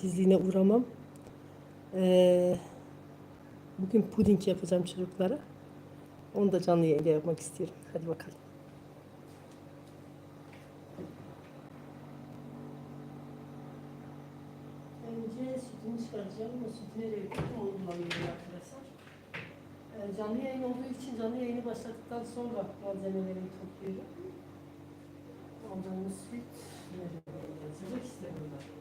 sizliğine uğramam. Ee, bugün puding yapacağım çocuklara. Onu da canlı yayında yapmak istiyorum. Hadi bakalım. Önce sütünü çıkaracağım. O sütü nereye koydum onu bulamıyorum arkadaşlar. Ee, canlı yayın olduğu için canlı yayını başladıktan sonra malzemelerimi topluyorum. Aldığımız süt nereye yazılır işte burada.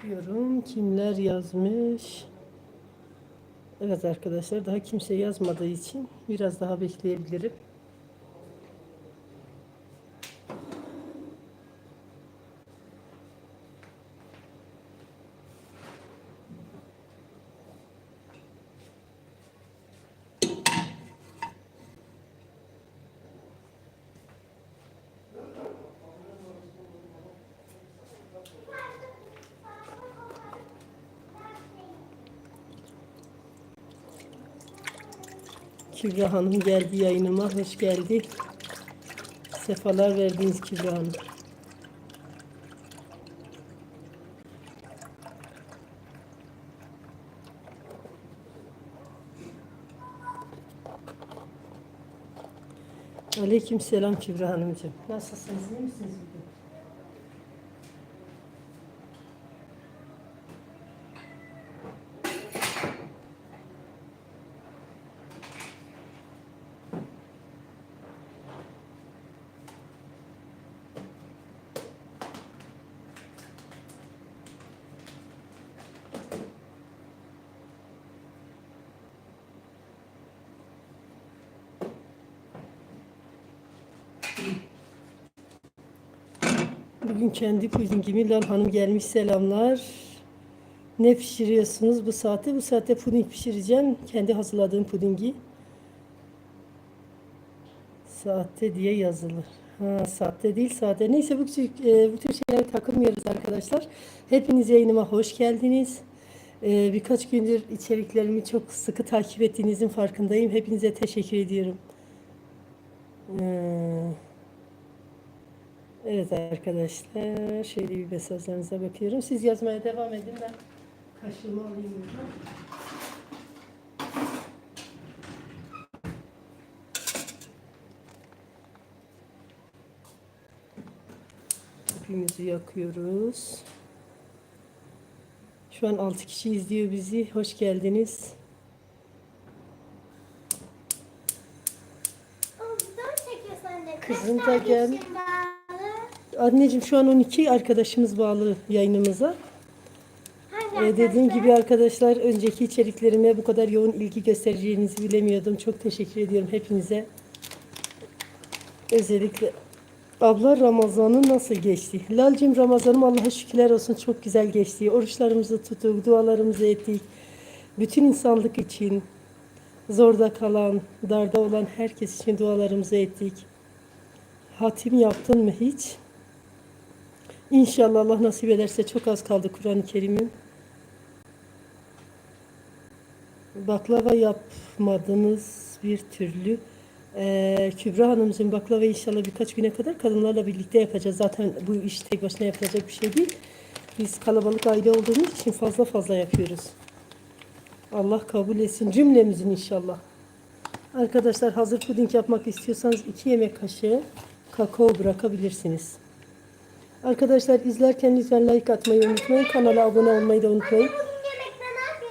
Bakıyorum kimler yazmış. Evet arkadaşlar daha kimse yazmadığı için biraz daha bekleyebilirim. Kübra Hanım geldi yayınıma. Hoş geldi. Sefalar verdiniz Kübra Hanım. Aleyküm selam Kübra Hanımcığım. Nasılsınız? iyi misiniz bugün? Kendi pudingimi Lal Hanım gelmiş selamlar. Ne pişiriyorsunuz bu saatte? Bu saatte puding pişireceğim. Kendi hazırladığım pudingi. Saatte diye yazılır. Ha, saatte değil saatte. Neyse bu, e, bu tür şeylere takılmıyoruz arkadaşlar. Hepiniz yayınıma hoş geldiniz. E, birkaç gündür içeriklerimi çok sıkı takip ettiğinizin farkındayım. Hepinize teşekkür ediyorum. Ee, Evet arkadaşlar, şöyle bir mesajlarınıza bakıyorum. Siz yazmaya devam edin ben kaşığımı alayım buradan. Tüpümüzü yakıyoruz. Şu an 6 kişi izliyor bizi. Hoş geldiniz. Kızım da gel. Anneciğim şu an 12 arkadaşımız bağlı yayınımıza. Ee, dediğim gibi arkadaşlar önceki içeriklerime bu kadar yoğun ilgi göstereceğinizi bilemiyordum. Çok teşekkür ediyorum hepinize. Özellikle abla Ramazan'ı nasıl geçti? Lalcim Ramazan'ım Allah'a şükürler olsun çok güzel geçti. Oruçlarımızı tuttuk, dualarımızı ettik. Bütün insanlık için, zorda kalan, darda olan herkes için dualarımızı ettik. Hatim yaptın mı hiç? İnşallah Allah nasip ederse çok az kaldı Kur'an-ı Kerim'in. Baklava yapmadınız bir türlü. Ee, Kübra Hanımcığım baklava inşallah birkaç güne kadar kadınlarla birlikte yapacağız. Zaten bu iş tek başına yapılacak bir şey değil. Biz kalabalık aile olduğumuz için fazla fazla yapıyoruz. Allah kabul etsin cümlemizin inşallah. Arkadaşlar hazır puding yapmak istiyorsanız 2 yemek kaşığı kakao bırakabilirsiniz. Arkadaşlar izlerken lütfen like atmayı unutmayın. Kanala abone olmayı da unutmayın.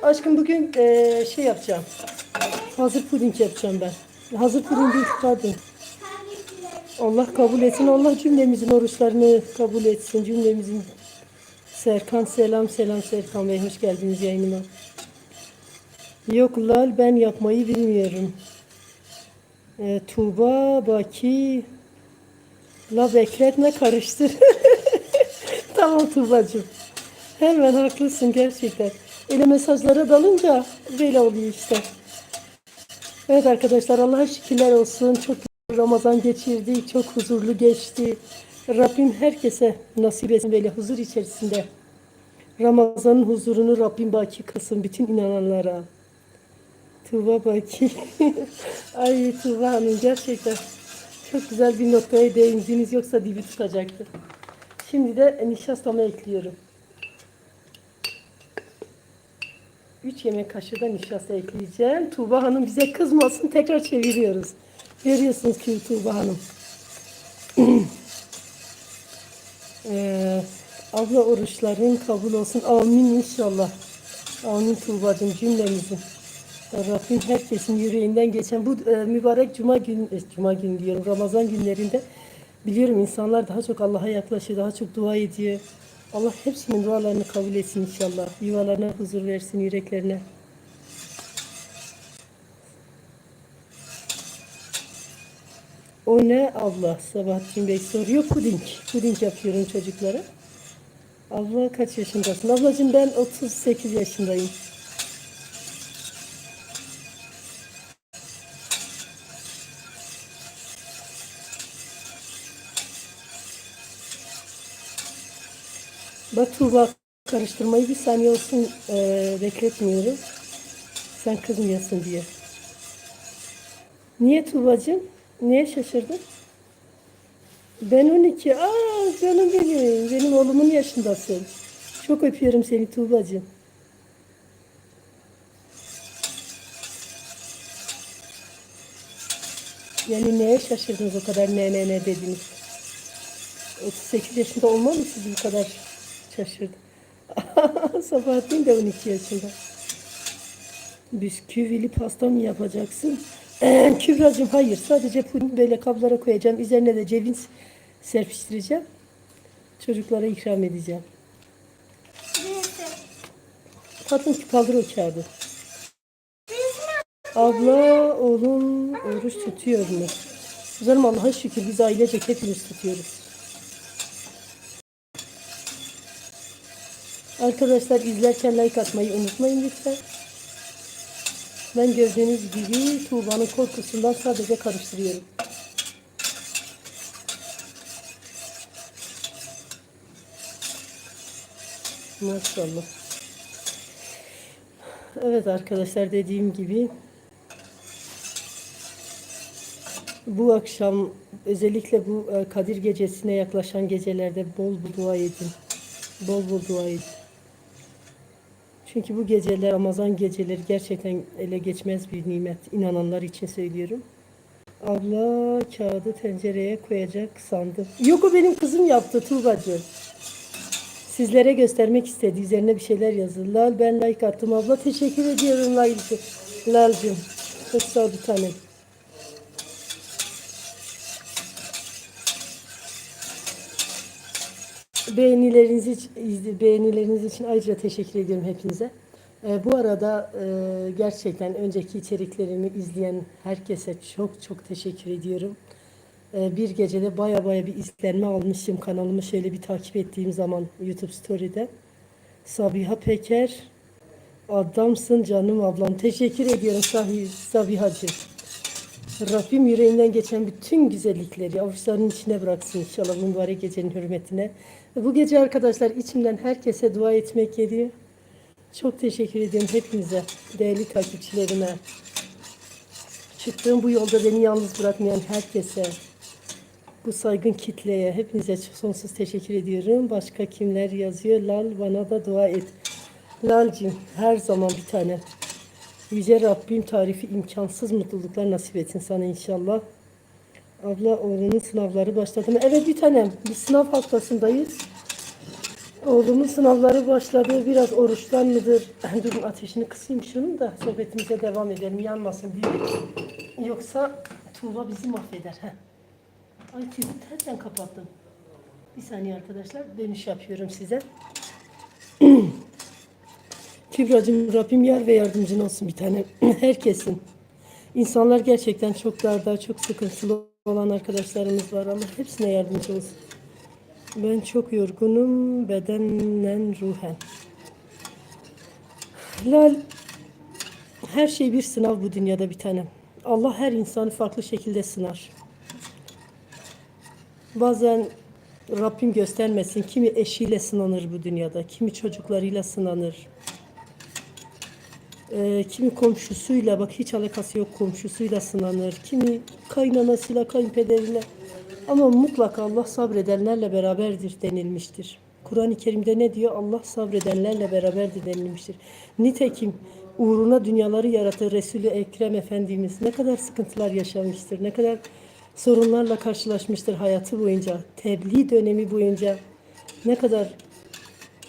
Aşkım bugün eee, şey yapacağım. Hazır puding yapacağım ben. Hazır puding değil pardon. Allah kabul etsin. Allah cümlemizin oruçlarını kabul etsin. Cümlemizin Serkan selam selam Serkan Bey hoş geldiniz yayınıma. Yok Lal ben yapmayı bilmiyorum. Ee, Tuğba, Baki. La bekletme karıştır. tamam Tuğbacığım. Hemen haklısın gerçekten. Öyle mesajlara dalınca böyle oluyor işte. Evet arkadaşlar Allah'a şükürler olsun. Çok Ramazan geçirdik. Çok huzurlu geçti. Rabbim herkese nasip etsin böyle huzur içerisinde. Ramazan'ın huzurunu Rabbim baki kılsın bütün inananlara. Tuğba baki. Ay Tuğba Hanım gerçekten çok güzel bir noktaya değindiniz yoksa dibi tutacaktı. Şimdi de nişastamı ekliyorum. 3 yemek kaşığı da nişasta ekleyeceğim. Tuğba Hanım bize kızmasın tekrar çeviriyoruz. Görüyorsunuz ki Tuğba Hanım. Ee, abla oruçların kabul olsun. Amin inşallah. Amin Tuğba'cığım cümlemizin. Rabbim herkesin yüreğinden geçen bu e, mübarek cuma gün e, cuma gün diyorum Ramazan günlerinde biliyorum insanlar daha çok Allah'a yaklaşıyor, daha çok dua ediyor. Allah hepsinin dualarını kabul etsin inşallah. Yuvalarına huzur versin, yüreklerine. O ne abla? Sabahattin Bey soruyor. Puding. Puding yapıyorum çocuklara. Abla kaç yaşındasın? Ablacığım ben 38 yaşındayım. Bak karıştırmayı bir saniye olsun eee, bekletmiyorum. Sen kızmayasın diye. Niye Tuğbacığım? Niye şaşırdın? Ben 12. Aa canım benim. Benim oğlumun yaşındasın. Çok öpüyorum seni Tuğbacığım. Yani neye şaşırdınız o kadar ne ne ne dediniz? 38 yaşında olmam mı siz bu kadar şaşırdı? Sabahattin de 12 yaşında. Bisküvili pasta mı yapacaksın? Kübra'cığım hayır. Sadece puding böyle kaplara koyacağım. Üzerine de ceviz serpiştireceğim. Çocuklara ikram edeceğim. Ki kaldır o kağıdı. Abla oğlum oruç tutuyor mu? Canım Allah'a şükür biz ailecek hepimiz tutuyoruz. Arkadaşlar izlerken like atmayı unutmayın lütfen. Ben gördüğünüz gibi Tuğba'nın korkusundan sadece karıştırıyorum. Maşallah. Evet arkadaşlar dediğim gibi bu akşam özellikle bu e, Kadir gecesine yaklaşan gecelerde bol bol dua edin. Bol bol dua edin. Çünkü bu geceler Ramazan geceleri gerçekten ele geçmez bir nimet. İnananlar için söylüyorum. Abla kağıdı tencereye koyacak sandım. Yok o benim kızım yaptı Tuğbacığım. Sizlere göstermek istedi. Üzerine bir şeyler yazdı. Lal ben like attım abla. Teşekkür ediyorum Lal'cığım. Lal'cığım. Çok sağ ol bir tanem. Beğenileriniz için, beğenileriniz için ayrıca teşekkür ediyorum hepinize. Ee, bu arada e, gerçekten önceki içeriklerimi izleyen herkese çok çok teşekkür ediyorum. Ee, bir gecede baya baya bir izlenme almışım kanalımı şöyle bir takip ettiğim zaman YouTube Story'de. Sabiha Peker, adamsın canım ablam. Teşekkür ediyorum Sahi, Sabihacığım. Rabbim yüreğinden geçen bütün güzellikleri avuçlarının içine bıraksın inşallah mübarek gecenin hürmetine. Bu gece arkadaşlar içimden herkese dua etmek geliyor. Çok teşekkür ediyorum hepinize, değerli takipçilerime. Çıktığım bu yolda beni yalnız bırakmayan herkese, bu saygın kitleye, hepinize sonsuz teşekkür ediyorum. Başka kimler yazıyor? Lal bana da dua et. Lalcim her zaman bir tane. Yüce Rabbim tarifi imkansız mutluluklar nasip etsin sana inşallah. Abla oğlunun sınavları başladı mı? Evet bir tanem. Bir sınav haftasındayız. Oğlumun sınavları başladı. Biraz oruçtan mıdır? Durun ateşini kısayım şunun da sohbetimize devam edelim. Yanmasın diye. Yoksa Tuğba bizi mahveder. Heh. Ay tüyü tersten kapattım. Bir saniye arkadaşlar. Dönüş yapıyorum size. Kübra'cığım Rabbim yar ve yardımcın olsun bir tane. Herkesin. İnsanlar gerçekten çok darda, çok sıkıntılı olan arkadaşlarımız var. Allah hepsine yardımcı olsun. Ben çok yorgunum bedenen ruhen. Lal her şey bir sınav bu dünyada bir tane. Allah her insanı farklı şekilde sınar. Bazen Rabbim göstermesin. Kimi eşiyle sınanır bu dünyada, kimi çocuklarıyla sınanır. Ee, kimi komşusuyla, bak hiç alakası yok komşusuyla sınanır. Kimi kaynanasıyla, kayınpederiyle. Ama mutlaka Allah sabredenlerle beraberdir denilmiştir. Kur'an-ı Kerim'de ne diyor? Allah sabredenlerle beraberdir denilmiştir. Nitekim uğruna dünyaları yarattığı Resul-i Ekrem Efendimiz ne kadar sıkıntılar yaşamıştır, ne kadar sorunlarla karşılaşmıştır hayatı boyunca, tebliğ dönemi boyunca ne kadar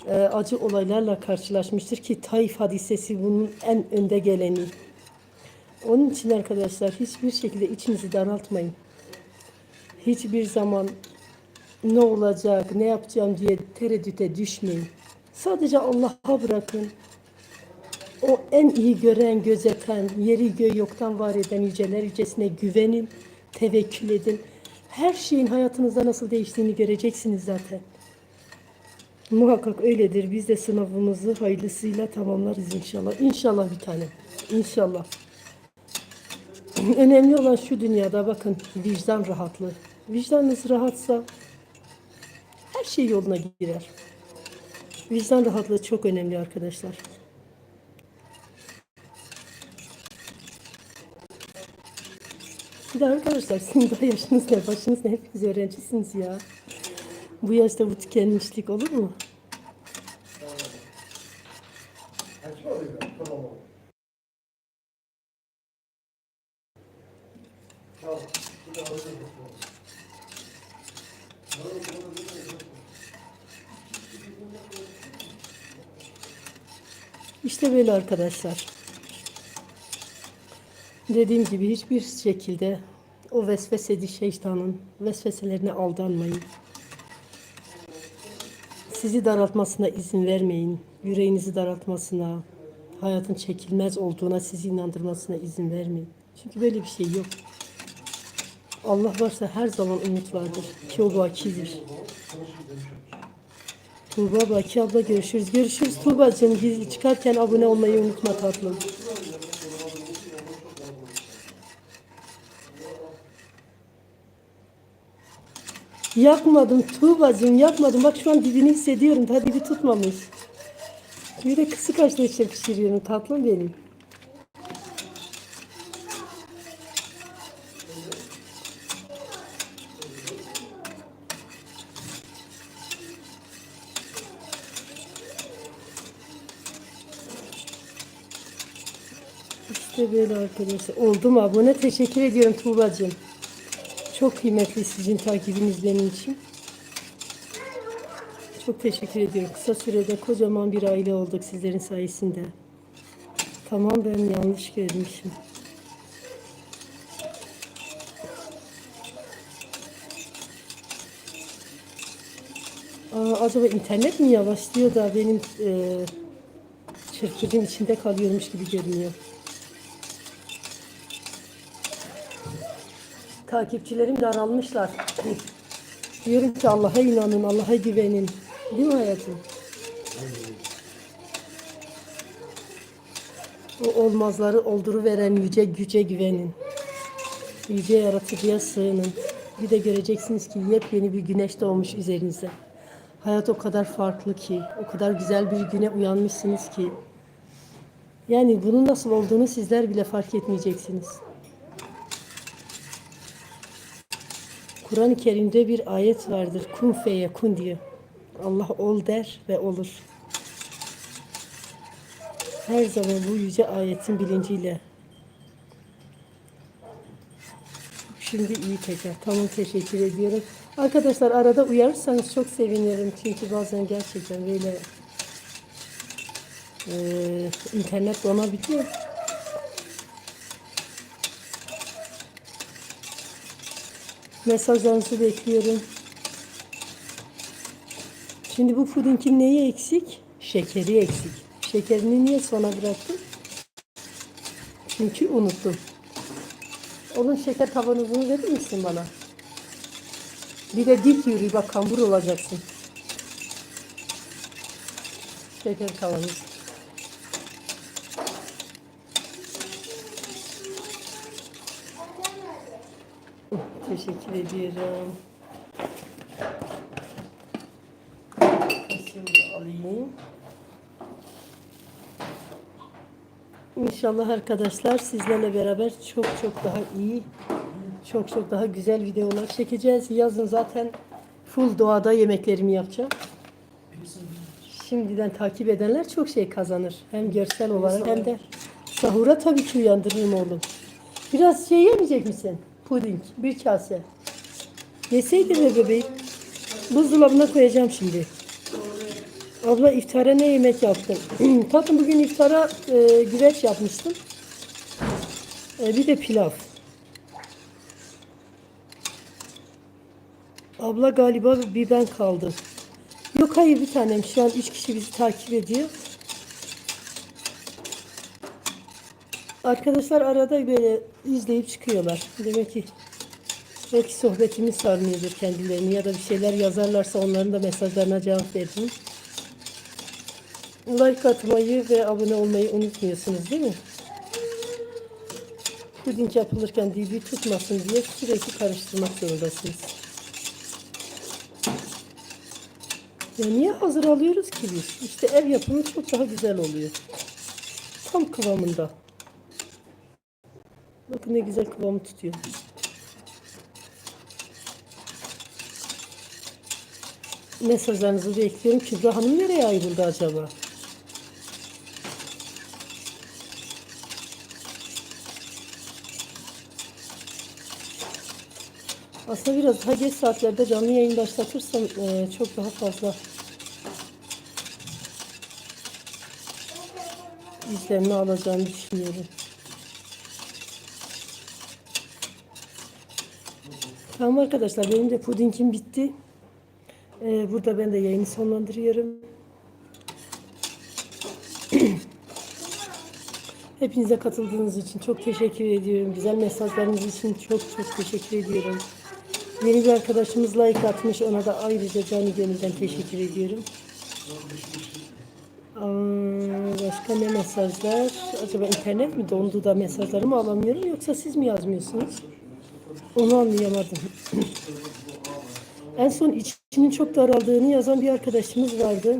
e, acı olaylarla karşılaşmıştır ki Taif hadisesi bunun en önde geleni. Onun için arkadaşlar hiçbir şekilde içinizi daraltmayın. Hiçbir zaman ne olacak, ne yapacağım diye tereddüte düşmeyin. Sadece Allah'a bırakın. O en iyi gören, gözeten, yeri göğü yoktan var eden yüceler yücesine güvenin, tevekkül edin. Her şeyin hayatınızda nasıl değiştiğini göreceksiniz zaten. Muhakkak öyledir. Biz de sınavımızı hayırlısıyla tamamlarız inşallah. İnşallah bir tane. İnşallah. Önemli olan şu dünyada bakın vicdan rahatlığı. Vicdanınız rahatsa her şey yoluna girer. Vicdan rahatlığı çok önemli arkadaşlar. Bir de arkadaşlar sizin daha yaşınız ne, başınız ne, hepiniz öğrencisiniz ya. Bu yaşta bu tükenmişlik olur mu? İşte böyle arkadaşlar. Dediğim gibi hiçbir şekilde o vesvesedi şeytanın vesveselerine aldanmayın. Sizi daraltmasına izin vermeyin. Yüreğinizi daraltmasına, hayatın çekilmez olduğuna sizi inandırmasına izin vermeyin. Çünkü böyle bir şey yok. Allah varsa her zaman umut vardır. Ki o bakidir. Tuğba Baki abla görüşürüz. Görüşürüz Tuğba'cığım. Çıkarken abone olmayı unutma tatlım. Yakmadım Tuğba'cığım yakmadım. Bak şu an dibini hissediyorum. Daha dibi tutmamış. Bir de kısık ateşte pişiriyorum tatlım benim. İşte böyle arkadaşlar. Oldum abone. Teşekkür ediyorum Tuğba'cığım. Çok kıymetli sizin takibiniz benim için. Çok teşekkür ediyorum. Kısa sürede kocaman bir aile olduk sizlerin sayesinde. Tamam ben yanlış görmüşüm. Aa, acaba internet mi yavaşlıyor da benim e, şirketin içinde kalıyormuş gibi görünüyor. Takipçilerim daralmışlar. Diyorum ki Allah'a inanın, Allah'a güvenin. Değil mi hayatım? O olmazları olduruveren yüce güce güvenin. Yüce yaratıcıya sığının. Bir de göreceksiniz ki yepyeni bir güneş doğmuş üzerinize. Hayat o kadar farklı ki, o kadar güzel bir güne uyanmışsınız ki. Yani bunun nasıl olduğunu sizler bile fark etmeyeceksiniz. Kur'an-ı Kerim'de bir ayet vardır. Kun feye kun diyor. Allah ol der ve olur. Her zaman bu yüce ayetin bilinciyle. Şimdi iyi tekrar. Tamam teşekkür ediyorum. Arkadaşlar arada uyarırsanız çok sevinirim. Çünkü bazen gerçekten böyle eee, internet donabiliyor. Mesajlarınızı bekliyorum. Şimdi bu pudingin neyi eksik? Şekeri eksik. Şekerini niye sona bıraktım? Çünkü unuttum. Onun şeker kavanozunu verir misin bana? Bir de dik yürü bak kambur olacaksın. Şeker kavanozu. Teşekkür ediyorum. Şimdi alayım. İnşallah arkadaşlar sizlerle beraber çok çok daha iyi, çok çok daha güzel videolar çekeceğiz. Yazın zaten full doğada yemeklerimi yapacağım. Şimdiden takip edenler çok şey kazanır. Hem görsel olarak hem de sahura tabii ki uyandırırım oğlum. Biraz şey yemeyecek misin? Puding, bir kase. Yeseydin be bebeğim. Buzdolabına koyacağım şimdi. Abla iftara ne yemek yaptın? Tatlım bugün iftara e, güveç yapmıştım. E, bir de pilav. Abla galiba bir ben kaldım. Yok hayır bir tanem. Şu an üç kişi bizi takip ediyor. Arkadaşlar arada böyle izleyip çıkıyorlar. Demek ki belki sohbetimiz sarmıyordur kendilerini ya da bir şeyler yazarlarsa onların da mesajlarına cevap veririm. Like atmayı ve abone olmayı unutmuyorsunuz değil mi? Puding yapılırken dibi tutmasın diye sürekli karıştırmak zorundasınız. Ya niye hazır alıyoruz ki biz? İşte ev yapımı çok daha güzel oluyor. Tam kıvamında. Bakın ne güzel kıvamı tutuyor. Mesajlarınızı bekliyorum. Kübra Hanım nereye ayrıldı acaba? Aslında biraz daha geç saatlerde canlı yayın başlatırsam eee, çok daha fazla izlenme alacağımı düşünüyorum. Tamam arkadaşlar benim de pudingim bitti. Eee, burada ben de yayını sonlandırıyorum. Hepinize katıldığınız için çok teşekkür ediyorum. Güzel mesajlarınız için çok çok teşekkür ediyorum. Yeni bir arkadaşımız like atmış. Ona da ayrıca canı gönülden teşekkür ediyorum. Aa, başka ne mesajlar? Acaba internet mi dondu da mesajlarımı alamıyorum yoksa siz mi yazmıyorsunuz? Onu anlayamadım. en son içinin çok daraldığını yazan bir arkadaşımız vardı.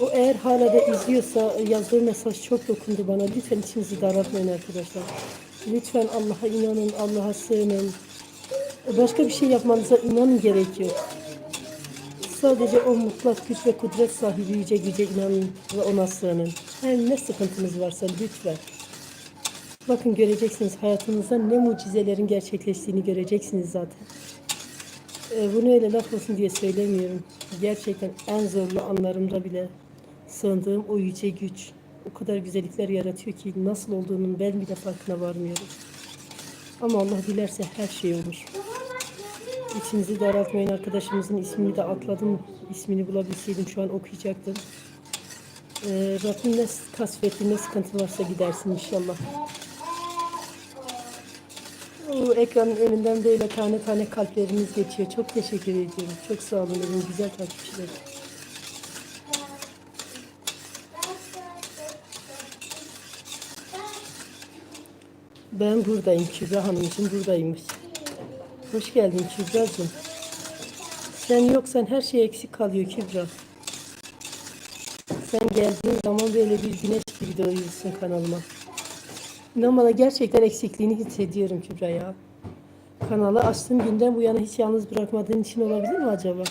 O eğer hala da izliyorsa yazdığı mesaj çok dokundu bana. Lütfen içinizi daraltmayın arkadaşlar. Lütfen Allah'a inanın, Allah'a sığının. Başka bir şey yapmanıza inanın gerek. Sadece o mutlak güç ve kudret sahibi yüce güce inanın ve ona sığının. Her ne sıkıntınız varsa lütfen. Bakın göreceksiniz hayatınızda ne mucizelerin gerçekleştiğini göreceksiniz zaten. Ee, bunu öyle laf olsun diye söylemiyorum. Gerçekten en zorlu anlarımda bile sığındığım o yüce güç o kadar güzellikler yaratıyor ki nasıl olduğunun ben bile farkına varmıyorum. Ama Allah dilerse her şey olur. İçinizi daraltmayın arkadaşımızın ismini de atladım. İsmini bulabilseydim şu an okuyacaktım. Ee, Rabbim ne kasvetti ne sıkıntı varsa gidersin inşallah. O ekranın önünden böyle tane tane kalplerimiz geçiyor. Çok teşekkür ediyorum. Çok sağ olun benim güzel takipçilerim. Ben buradayım Kübra Hanımcığım buradaymış. Hoş geldin Kübra'cığım. Sen yoksan her şey eksik kalıyor Kübra. Sen geldiğin zaman böyle bir güneş gibi doğuyorsun kanalıma. İnan bana gerçekten eksikliğini hissediyorum Kübra ya. Kanalı açtığım günden bu yana hiç yalnız bırakmadığın için olabilir mi acaba?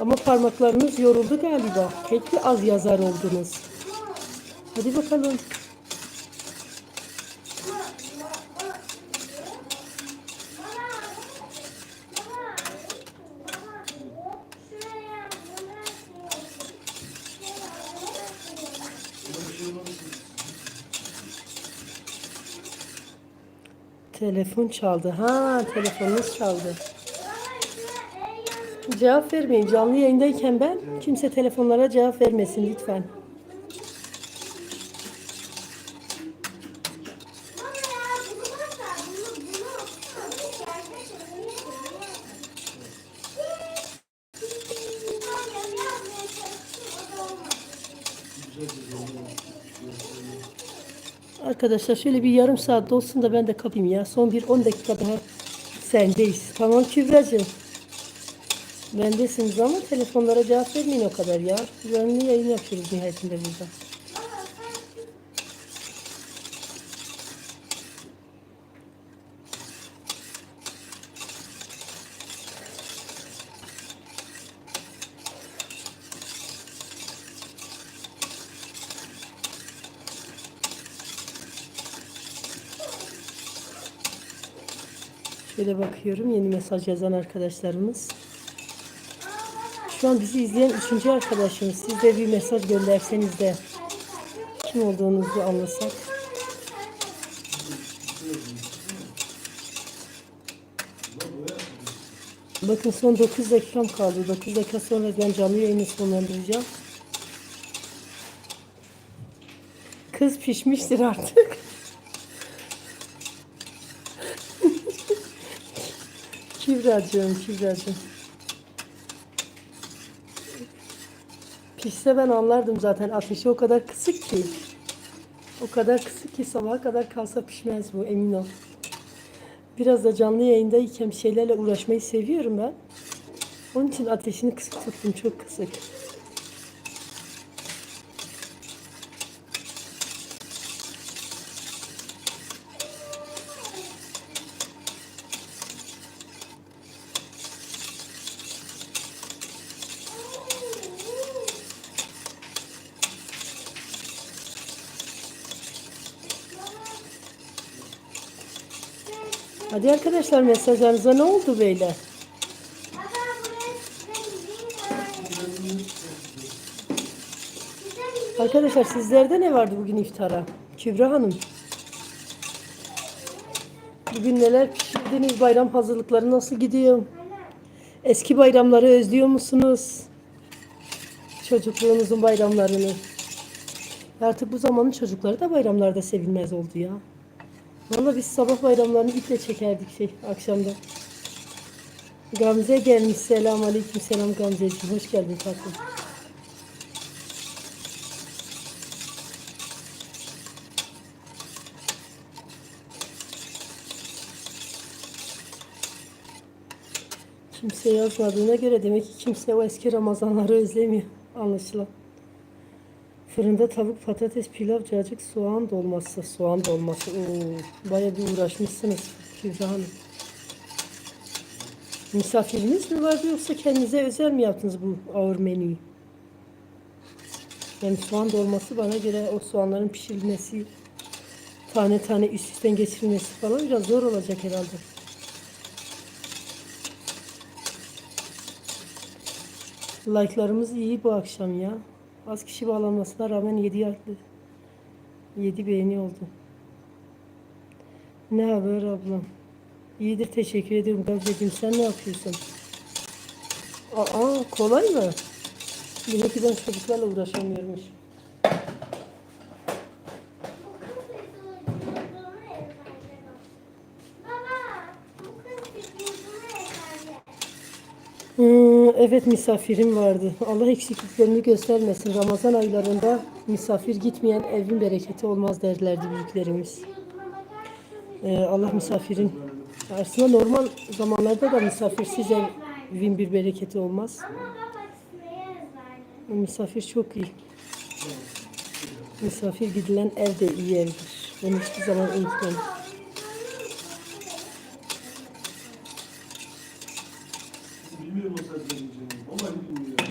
Ama parmaklarınız yoruldu galiba. Pek bir az yazar oldunuz. Hadi bakalım. Telefon çaldı. Ha, telefonunuz çaldı. Cevap vermeyin. Canlı yayındayken ben kimse telefonlara cevap vermesin lütfen. Arkadaşlar şöyle bir yarım saat dolsun da ben de kapayım ya. Son bir 10 dakika daha sendeyiz. Tamam Kübra'cığım. Bendesiniz ama telefonlara cevap vermeyin o kadar ya. Canlı yayın yapıyoruz nihayetinde burada. Şöyle bakıyorum yeni mesaj yazan arkadaşlarımız. Şu an bizi izleyen üçüncü arkadaşımız. Siz de bir mesaj gönderseniz de kim olduğunuzu anlasak. Bakın son 9 dakikam kaldı. 9 dakika sonra ben canlı yayını sonlandıracağım. Kız pişmiştir artık. Kübra'cığım, Kübra'cığım. Pişse ben anlardım zaten. Ateşi o kadar kısık ki. O kadar kısık ki sabaha kadar kalsa pişmez bu emin ol. Biraz da canlı yayındayken şeylerle uğraşmayı seviyorum ben. Onun için ateşini kısık tuttum. Çok kısık. Hadi arkadaşlar mesajlarınıza ne oldu böyle? Arkadaşlar sizlerde ne vardı bugün iftara? Kübra Hanım. Bugün neler pişirdiniz? Bayram hazırlıkları nasıl gidiyor? Eski bayramları özlüyor musunuz? Çocukluğunuzun bayramlarını. Artık bu zamanın çocukları da bayramlarda sevilmez oldu ya. Vallahi biz sabah bayramlarını iple çekerdik şey akşamda. Gamze gelmiş. Selam aleyküm selam Gamzeciğim. Hoş geldin tatlım. Kimse yazmadığına göre demek ki kimse o eski Ramazanları özlemiyor anlaşılan. Fırında tavuk, patates, pilav, cacık, soğan dolması. Soğan dolması. Oo, bayağı bir uğraşmışsınız Kübra Hanım. Misafiriniz mi vardı yoksa kendinize özel mi yaptınız bu ağır menüyü? Yani soğan dolması bana göre o soğanların pişirilmesi, tane tane üst üstten geçirilmesi falan biraz zor olacak herhalde. Like'larımız iyi bu akşam ya. Az kişi bağlanmasına rağmen 7 yaklı. 7 beğeni oldu. Ne haber ablam? İyidir teşekkür ederim Gamzeciğim. Sen ne yapıyorsun? Aa kolay mı? Demek ki ben çocuklarla uğraşamıyormuş. Evet misafirim vardı. Allah eksikliklerini göstermesin. Ramazan aylarında misafir gitmeyen evin bereketi olmaz derlerdi büyüklerimiz. Ee, Allah misafirin aslında normal zamanlarda da misafirsiz evin bir bereketi olmaz. Misafir çok iyi. Misafir gidilen ev de iyi evdir. Ben hiçbir zaman. Bilmiyorum o sözleri canım. Vallahi bilmiyorum ya.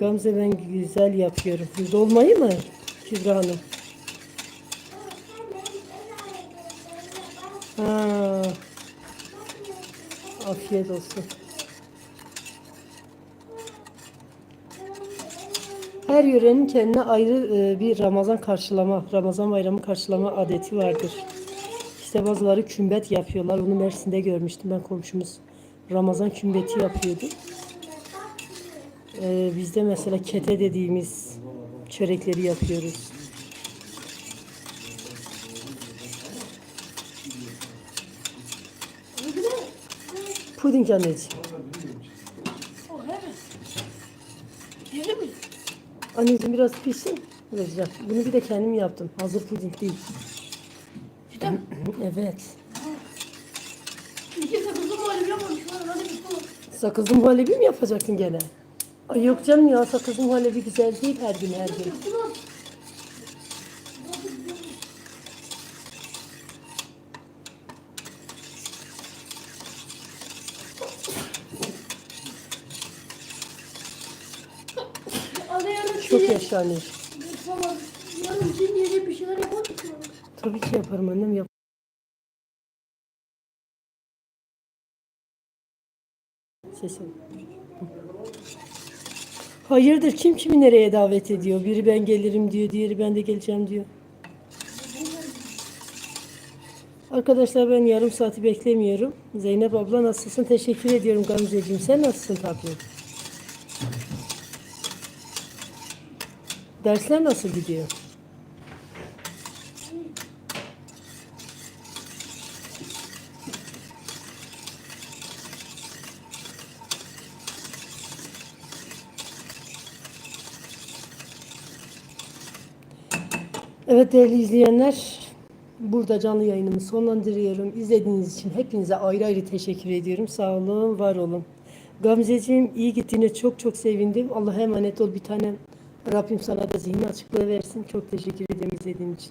Gamze ben güzel yapıyorum. Dolmayı mı Kübra Hanım? Ha. Afiyet olsun. Her yörenin kendine ayrı e, bir Ramazan karşılama, Ramazan bayramı karşılama adeti vardır. İşte bazıları kümbet yapıyorlar. Onu Mersin'de görmüştüm ben komşumuz. Ramazan kümbeti yapıyordu. Ee, biz de mesela kete dediğimiz çörekleri yapıyoruz. Puding anneciğim. Anneciğim biraz pişsin. Vereceğim. Bunu bir de kendim yaptım. Hazır puding değil. Cidden mi? Evet. İki sakızlı muhallebi yapmamış. Sakızlı muhallebi mi yapacaksın gene? Yok canım ya sakızlı muhallebi güzel değil her gün her gün. Çok yaşa anne. Tamam. Yarın için yiyecek bir şeyler yapar mısın? Tabii ki yaparım annem yap. Sesim. Hayırdır kim kimi nereye davet ediyor? Biri ben gelirim diyor, diğeri ben de geleceğim diyor. Arkadaşlar ben yarım saati beklemiyorum. Zeynep abla nasılsın? Teşekkür ediyorum Gamzeciğim. Sen nasılsın tatlım? Dersler nasıl gidiyor? Evet değerli izleyenler, burada canlı yayınımı sonlandırıyorum. İzlediğiniz için hepinize ayrı ayrı teşekkür ediyorum. Sağ olun, var olun. Gamzeciğim iyi gittiğine çok çok sevindim. Allah'a emanet ol bir tanem. Rabbim sana da zihin açıklığı versin. Çok teşekkür ederim izlediğin için.